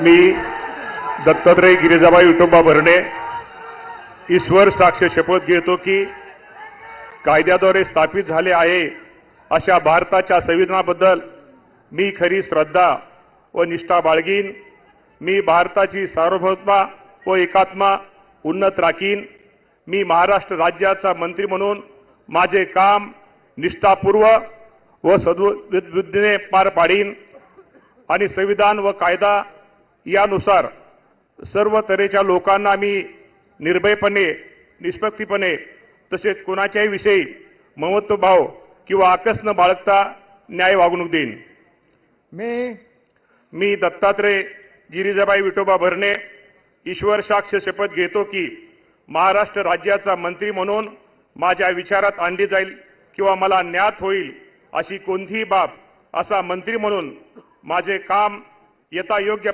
मी दत्तात्रय गिरिजाबाई विठोबा भरणे ईश्वर साक्ष शपथ घेतो की कायद्याद्वारे स्थापित झाले आहे अशा भारताच्या संविधानाबद्दल मी खरी श्रद्धा व निष्ठा बाळगीन. मी भारताची सार्वभौमता व एकात्मा उन्नत राखीन. मी महाराष्ट्र राज्याचा मंत्री म्हणून माझे काम निष्ठापूर्व व सद्वृद्धीने पार पाडीन. आणि संविधान व कायदा यानुसार सर्व तऱ्हेच्या लोकांना मी निर्भयपणे निष्पक्षीपणे तसेच कोणाच्याही विषयी ममत्वभाव किंवा आकस न बाळगता न्याय वागणूक देईन. मी मी दत्तात्रय गिरिजाबाई विठोबा भरणे ईश्वर साक्ष शपथ घेतो की महाराष्ट्र राज्याचा मंत्री म्हणून माझ्या विचारात आणली जाईल किंवा मला ज्ञात होईल अशी कोणतीही बाब असा मंत्री म्हणून माझे काम यथा योग्य